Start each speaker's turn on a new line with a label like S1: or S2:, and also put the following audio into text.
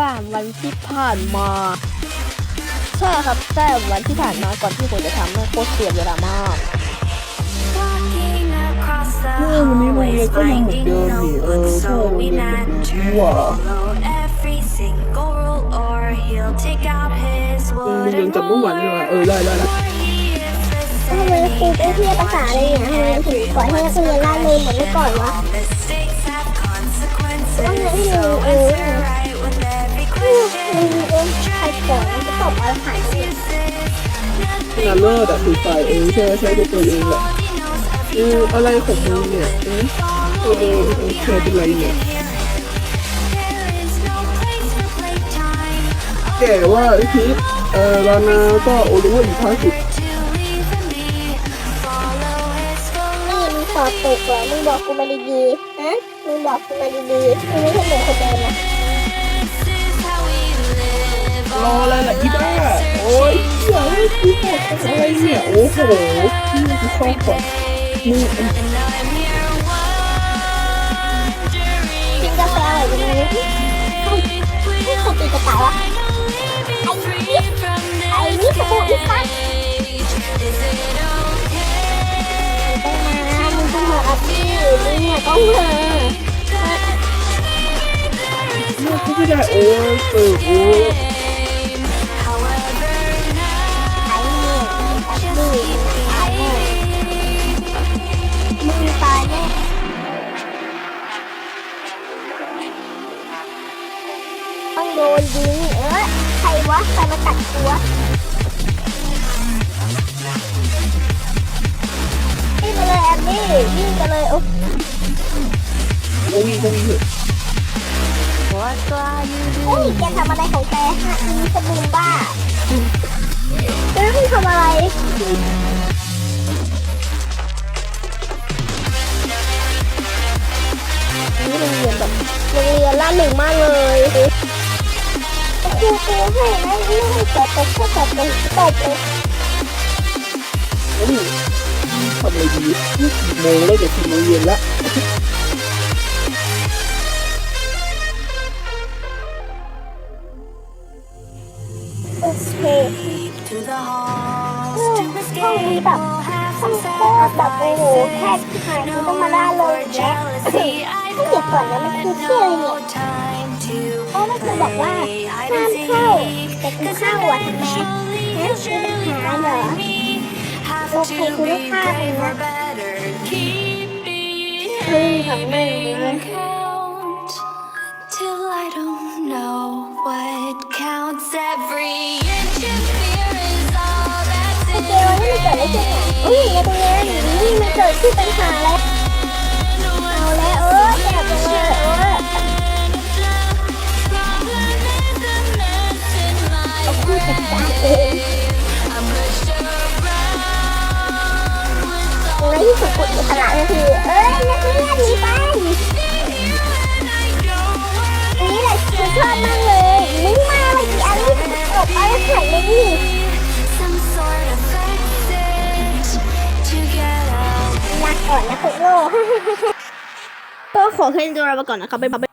S1: สามวันที่ผ่านมา ใช่ครับแต่วันที่ผ่านมาก่อนที่ผมจะทำมันโคตรเสียเวลามาก
S2: เออวันนี้โรงเรียนก็ยังเหมือนเดิมนี่เออพวกโรงเรียนเหมือนเดิมนี่หว่าเออโรงเรียนจำเมื่อวานนี่ว่าเออได้ได้ได้
S3: ทำไมครูต้องเทียบภาษาอะไรอย่างเงี้ยทำไมถึงปล่อยให้นักเรียนล่าเริงเหมือนเมื่อก่อนวะต้องให้เรียนเออเอ เลิ
S2: ศอะคือฝ่ายเองใช่ใช่ตัวตัวเองแหละเอออะไรของมึงเนี่ยเออเออเออเออเธอเป็นไรเนี่ยแกว่าทิศเออลานาก็โอลิเวอร์อีกครั้งสุด
S3: นี่มึงสอบตกเหรอมึงบอกกูมาดีๆฮะมึงบอกกูมาดีๆมึงไม่ใช่เหมือนคนเดิมนะ
S2: รออะไรล่ะอีบ้า อ้ยเสียงคือหมดอะไรเนี่ยโอ้โหพี่กูเข้าก่อนมึง
S3: กินกาแฟอร่อยจังเลยเฮ้ยให้ครตีกระต่ายวะไอ้นี่สบู่อีกครับมึงต้องมามึงต้องมาอัพพี่เนี่ยต้องมา
S2: เลือกก็ไม่ได้โอ้ยโอ้
S3: นยิงเออใครวะใครมาตัดตัววิ่งไปเลยแอมมี่วิ่งไปเลยโอ้
S2: โอ้ยก็มีเถอะ
S3: โอ้ยแกทำอะไรของแกฮะอีสบูมบ้าแกไม่ทำอะไร
S1: นี่โรงเรียนแบบโรงเรียนล่าเริงมากเลย
S3: เลยตบเลย
S2: โอ้ยทำอะไรดีนี่กี่โมงแล้วเดี๋ยวสี่โมงเย็นละ
S3: โอเคห้องนี้แบบห้องโคตรแบบโอ้โหแค่ที่หายคือต้องมาล่าเลยเนี่ยให้เด็กก่อนนะมันคือเที่ยวเลยเนี่ย เพราะมันคือบอกว่าห้ามเข้าแต่กูเข้าอะทำไมฮะมีปัญหาเหรอโอเคกูไม่ฆ่ามึงนะมึงของมึงนะ
S4: Till I don't know what counts. Every inch of fear is all that's
S3: โอ
S4: in
S3: เควันนี้มันเกิดอะไรขึ้นอะอุ้ยในตรงนี้นี่มันเกิดขึ้นปัญหาแล้วเอาแล้วเออ ในที่สุดขนาดนี้คือเอ้ยนักเรียนหนีไปอันนี้แหละคือชอบมากเลยมึงมาอะไรกี่อันนี้ตกอะไรขันเลยนี่
S4: Some sort of exit to get out.
S3: รักก่อนนะคุณโล
S1: ก็ขอแค่นี้ตัวเราไปก่อนนะครับบ๊ายบาย